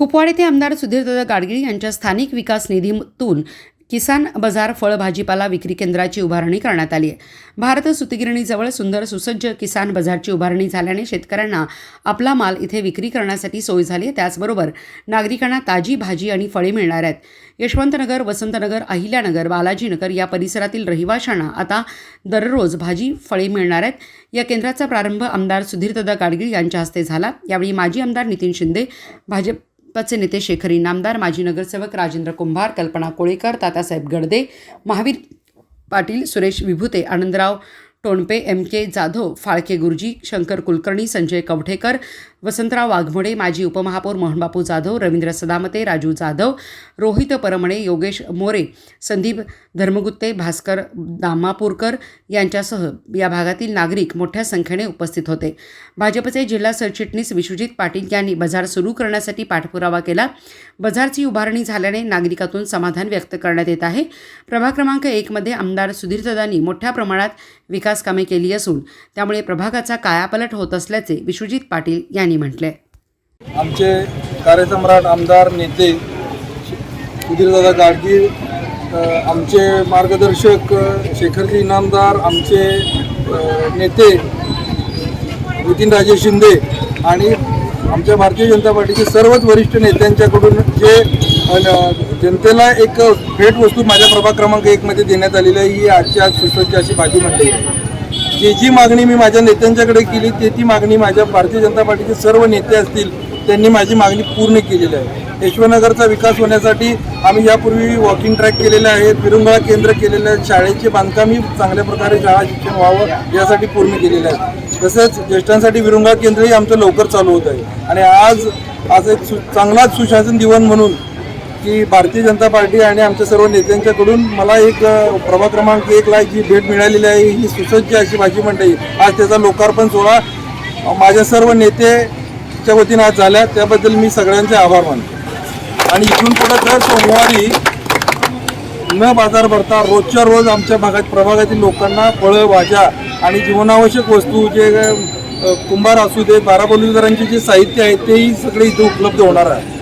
कुपवाड येथे आमदार सुधीरदादा गाडगिळ यांच्या स्थानिक विकास निधीतून किसान बाजार फळ भाजीपाला विक्री केंद्राची उभारणी करण्यात आली आहे. भारत सुतगिरणीजवळ सुंदर सुसज्ज किसान बाजारची उभारणी झाल्याने शेतकऱ्यांना आपला माल इथे विक्री करण्यासाठी सोय झाली आहे. त्याचबरोबर नागरिकांना ताजी भाजी आणि फळे मिळणार आहेत. यशवंतनगर वसंतनगर अहिल्यानगर बालाजीनगर या परिसरातील रहिवाशांना आता दररोज भाजी फळे मिळणार आहेत. या केंद्राचा प्रारंभ आमदार सुधीरदादा गाडगीळ यांच्या हस्ते झाला. यावेळी माजी आमदार नितीन शिंदे भाजप पचे नेते शेखर इनामदार माजी नगरसेवक राजेंद्र कुंभार कल्पना कोळेकर तातासाहेब गडदे महावीर पाटील सुरेश विभूते आनंदराव टोणपे एम के जाधव फाळके गुरुजी शंकर कुलकर्णी संजय कवठेकर वसंतराव वाघमोडे माजी उपमहापौर मोहनबापू जाधव रवींद्र सदामते राजू जाधव रोहित परमणे योगेश मोरे संदीप धर्मगुत्ते भास्कर दामापूरकर यांच्यासह या भागातील नागरिक मोठ्या संख्येने उपस्थित होते. भाजपचे जिल्हा सरचिटणीस विश्वजित पाटील यांनी बाजार सुरू करण्यासाठी पाठपुरावा केला. बाजारची उभारणी झाल्याने नागरिकातून समाधान व्यक्त करण्यात येत आहे. प्रभाग क्रमांक एकमध्ये आमदार सुधीरदादांनी मोठ्या प्रमाणात विकास कामे केली असून त्यामुळे प्रभागाचा कायापलट होत असल्याचे विश्वजित पाटील यांनी म्हटले. आमचे कार्यसम्राट आमदार नेते सुधीरदादा गाडगीळ आमचे मार्गदर्शक शेखरजी इनामदार आमचे नेते नितीनराजे शिंदे आणि आमच्या भारतीय जनता पार्टीचे सर्वच वरिष्ठ नेत्यांच्याकडून जे जनतेला एक भेटवस्तू माझ्या प्रभाग क्रमांक एकमध्ये देण्यात आलेली आहे ही आजची आज सुसज्ज अशी भाजी मंडई आहे. जी जी मागणी मी माझ्या नेत्यांच्याकडे केली ते ती मागणी माझ्या भारतीय जनता पार्टीचे सर्व नेते असतील त्यांनी माझी मागणी पूर्ण केलेली आहे. यशवनगरचा विकास होण्यासाठी आम्ही यापूर्वी वॉकिंग ट्रॅक केलेले आहेत विरुंगळा केंद्र केलेले आहेत शाळेचे बांधकामही चांगल्या प्रकारे शाळा शिक्षण व्हावं यासाठी पूर्ण केलेले आहे तसंच ज्येष्ठांसाठी विरंगुळा केंद्रही आमचं लवकर चालू होत आहे. आणि आज आज एक सु चांगलाच सुशासन दिवन म्हणून की भारतीय जनता पार्टी आणि आमच्या सर्व नेत्यांच्याकडून मला एक प्रभाग क्रमांक एकला जी भेट मिळालेली आहे ही सुसज्ज अशी भाजी मंडई. आज त्याचा लोकार्पण सोहळा माझ्या सर्व नेतेच्या वतीनं आज झाल्या त्याबद्दल मी सगळ्यांचे आभार मानतो. आणि इथून पुढे दर सोमवारी न बाजार भरता रोजच्या रोज आमच्या भागात प्रभागातील लोकांना फळं भाज्या आणि जीवनावश्यक वस्तू जे कुंभार असू दे बाराबोलीकरांचे जे साहित्य आहे तेही सगळे इथे उपलब्ध होणार आहे.